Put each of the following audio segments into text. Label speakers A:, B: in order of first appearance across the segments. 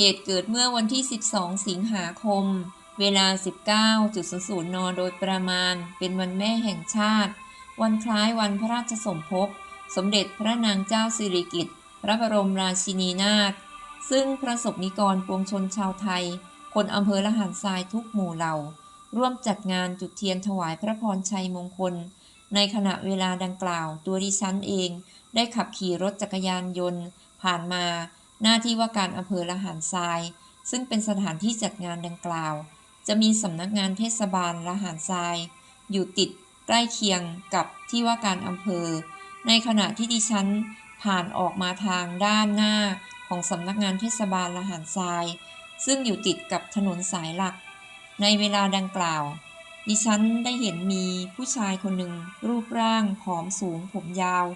A: เหตุเกิดเมื่อวันที่ 12 สิงหาคม เวลา 19.00 น โดยประมาณ เป็นวันแม่แห่งชาติ วันคล้ายวันพระราชสมภพ สมเด็จพระนางเจ้าสิริกิติ์ พระบรมราชินีนาถ ซึ่งพระสงฆ์นิกรปวงชนชาวไทย คนอำเภอละหารทรายทุกหมู่เหล่า ร่วมจัดงานจุดเทียนถวายพระพรชัยมงคล ในขณะเวลาดังกล่าว ตัวดิฉันเอง ได้ขับขี่รถจักรยานยนต์ ผ่านมา หน้าที่ว่าการอำเภอละหารทราย ซึ่งเป็นสถานที่จัดงานดังกล่าว จะมีสำนักงานเทศบาลละหารทราย อยู่ติดใกล้เคียงกับที่ว่าการอำเภอ ในขณะที่ดิฉันผ่านออกมาทางด้านหน้าของสำนักงานเทศบาลละหารทราย ซึ่งอยู่ติดกับถนนสายหลัก ในเวลาดังกล่าว ดิฉันได้เห็นมีผู้ชายคนหนึ่งรูปร่างผอมสูงผมยาว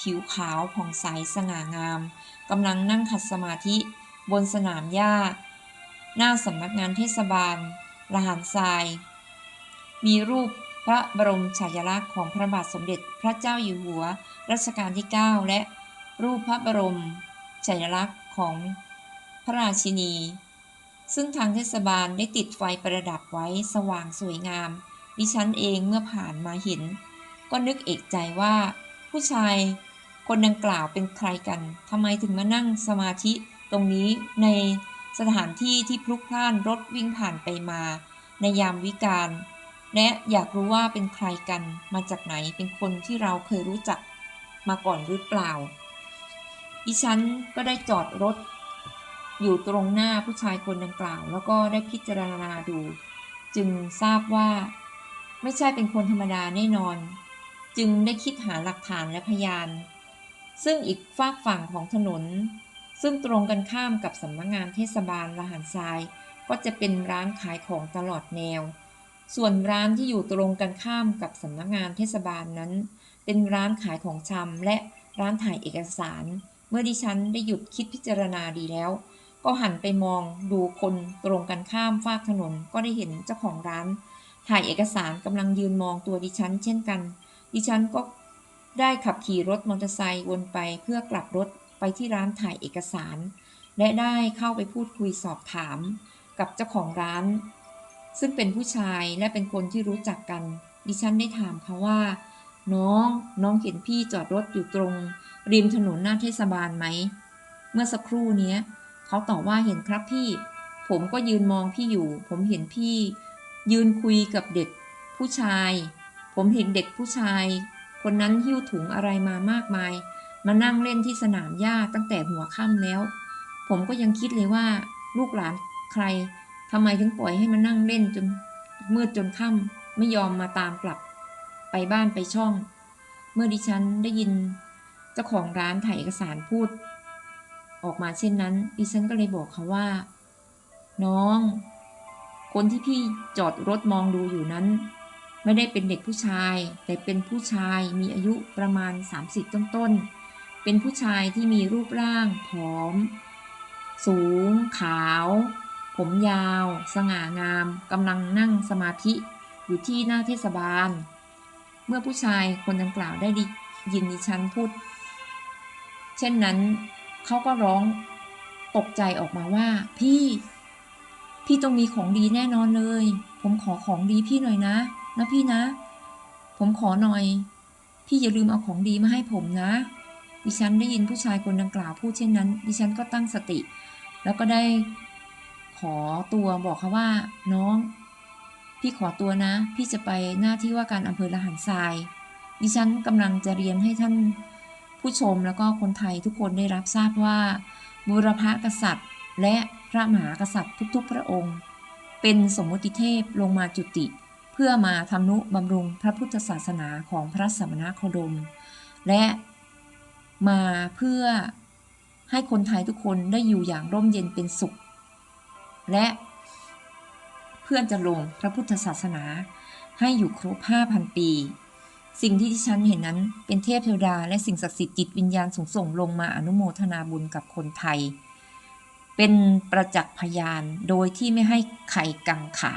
A: ผิวขาวผ่องใสสง่างามกำลังนั่งขัดสมาธิบนสนามหญ้า หน้าสำนักงานเทศบาลละหารทราย มีรูปพระบรมฉายาลักษณ์ของพระบาทสมเด็จพระเจ้าอยู่หัวรัชกาลที่ 9 และรูปพระบรมฉายาลักษณ์ของพระราชินี ซึ่งทางเทศบาลได้ติดไฟประดับไว้สว่างสวยงาม ดิฉันเองเมื่อผ่านมาเห็น ก็นึกเอกใจว่าผู้ชาย คนดังกล่าวเป็นใครกัน ทำไมถึงมานั่งสมาธิตรงนี้ในสถานที่ที่พลุกพล่านรถวิ่งผ่านไปมา ในยามวิกาล และอยากรู้ว่าเป็นใครกัน มาจากไหน เป็นคนที่เราเคยรู้จักมาก่อนหรือเปล่า ดิฉันก็ได้จอดรถ อยู่ตรงหน้าผู้ชายคนดังกล่าว แล้วก็ได้พิจารณาดู จึงทราบว่า ไม่ใช่เป็นคนธรรมดาแน่นอน จึงได้คิดหาหลักฐานและพยาน ซึ่งอีกฝากฝั่งของถนน ซึ่งตรงกันข้ามกับสำนักงงานเทศบาลละหารทราย ก็จะเป็นร้านขายของตลอดแนว ส่วนร้านที่อยู่ตรงกันข้ามกับสำนักงานเทศบาลนั้น เป็นร้านขายของชำและร้านถ่ายเอกสาร เมื่อดิฉันได้หยุดคิดพิจารณาดีแล้ว ก็หันไปมองดูคนตรงกันข้ามฟากถนนก็ได้เห็นเจ้าของร้าน ถ่ายเอกสารกำลังยืนมองตัวดิฉัน เช่นกัน ดิฉันก็ ได้ขับขี่รถมอเตอร์ไซค์วนไปเพื่อกลับรถไปที่ร้านถ่ายเอกสาร และได้เข้าไปพูดคุยสอบถาม กับเจ้าของร้าน ซึ่งเป็นผู้ชายและเป็นคนที่รู้จักกัน ดิฉันได้ถามเขาว่า น้องน้องเห็นพี่จอดรถอยู่ตรง ริมถนนหน้าเทศบาลไหม เมื่อสักครู่นี้เขาตอบว่าเห็นครับพี่ ผมก็ยืนมองพี่อยู่ ผมเห็นพี่ ยืนคุยกับเด็กผู้ชาย ผมเห็นเด็กผู้ชาย คนนั้นหิ้วถุงอะไรมามากมาย มานั่งเล่นที่สนามหญ้าตั้งแต่หัวค่ำแล้ว ผมก็ยังคิดเลยว่าลูกหลานใครทำไมถึงปล่อยให้มานั่งเล่นจนมืดจนค่ำไม่ยอมมาตามกลับ ไปบ้านไปช่อง เมื่อดิฉันได้ยินเจ้าของร้านถ่ายเอกสารพูด ออกมาเช่นนั้น ดิฉันก็เลยบอกเขาว่า น้อง คนที่พี่จอดรถมองดูอยู่นั้น ไม่ได้เป็นเด็กผู้ชาย แต่เป็นผู้ชายมีอายุประมาณ 30 ต้นๆ เป็นผู้ชายที่มีรูปร่างผอม สูง ขาว ผมยาว สง่างามกำลังนั่งสมาธิอยู่ที่หน้าเทศบาล เมื่อผู้ชายคนดังกล่าวได้ยินดิฉันพูด เช่นนั้นเขาก็ร้องตกใจออกมาว่า พี่ พี่ต้องมีของดีแน่นอนเลย ผมขอของดีพี่หน่อยนะ นะพี่นะ ผมขอหน่อย พี่อย่าลืมเอาของดีมาให้ผมนะ ดิฉันได้ยินผู้ชายคนดังกล่าวพูดเช่นนั้น ดิฉันก็ตั้งสติ แล้วก็ได้ขอตัวบอกเขาว่า น้อง พี่ขอตัวนะ พี่จะไปหน้าที่ว่าการอำเภอละหันทราย ดิฉันกำลังจะเรียนให้ท่านผู้ชมแล้วก็คนไทยทุกคนได้รับทราบว่าบูรพกษัตริย์ และพระมหากษัตริย์ทุกๆ พระองค์ เป็นสมมติเทพลงมาจุติ เพื่อมาทำนุบำรุงพระพุทธศาสนาของพระสมณโคดม และมาเพื่อให้คนไทยทุกคนได้อยู่อย่างร่มเย็นเป็นสุข และเพื่อจะลงพระพุทธศาสนาให้อยู่ครบ 5,000 ปี สิ่งที่ที่ฉันเห็นนั้นเป็นเทพเทวดา และสิ่งศักดิ์สิทธิ์จิตวิญญาณสูงส่งลงมาอนุโมทนาบุญกับคนไทย เป็นประจักษ์พยานโดยที่ไม่ให้ไข่กังขา